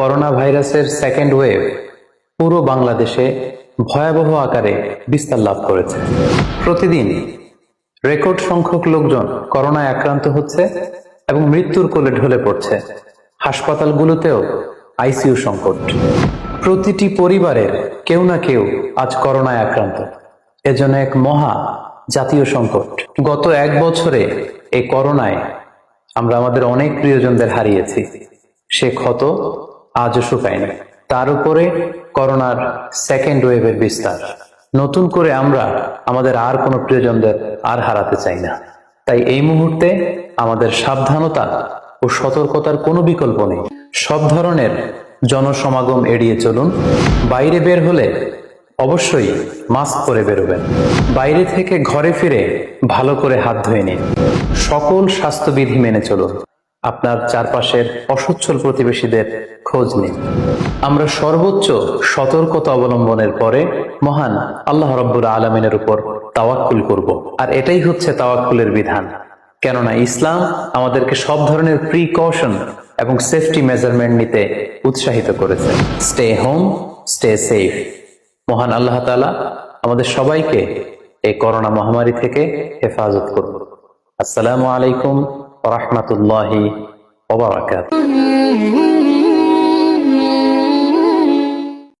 Corona ভাইরাসের second wave পুরো বাংলাদেশে ভয়াবহ আকারে বিস্তার লাভ করেছে। প্রতিদিন রেকর্ড সংখ্যক লোকজন করোনায় আক্রান্ত হচ্ছে এবং মৃত্যুর কোলে ঢলে পড়ছে হাসপাতালগুলোতেও আইসিইউ সংকট। প্রতিটি পরিবারের কেউ না কেউ আজ করোনায় আক্রান্ত। এজন্য এক মহা জাতীয় সংকট। গত এক বছরে এই করোনায় আমরা আমাদের অনেক প্রিয়জনদের হারিয়েছি। সে ক্ষত আজও শুকায়নি তার উপরে করোনার সেকেন্ড ওয়েভের বিস্তার। নতুন করে আমরা আমাদের আর কোনো প্রিয়জনদের আর হারাতে চাই না। তাই এই মুহূর্তে আমাদের সাবধানতা ও সতর্কতার কোনো বিকল্প নেই। সব ধরনের জনসমাগম এড়িয়ে চলুন। বাইরে বের হলে অবশ্যই মাস্ক পরে বেরোবেন। বাইরে থেকে ঘরে ফিরে ভালো করে হাত ধুয়ে নিন। সকল স্বাস্থ্যবিধি মেনে চলুন। আপনার চারপাশের অসচ্ছল প্রতিবেশীদের খোঁজ নিন। আমরা সর্বোচ্চ সতর্কতা অবলম্বনের পরে মহান আল্লাহ রব্বুর আলমিনের উপর তাওয়াক্কুল করব। আর এটাই হচ্ছে তাওয়াক্কুলের বিধান। কেননা ইসলাম আমাদেরকে সব ধরনের প্রিকশন এবং সেফটি মেজারমেন্ট নিতে উৎসাহিত করেছে। স্টে হোম স্টে সেফ মহান আল্লাহ তালা আমাদের সবাইকে এই করোনা মহামারী থেকে হেফাজত করুন। আসসালামু আলাইকুম ورحمة الله وبركاته.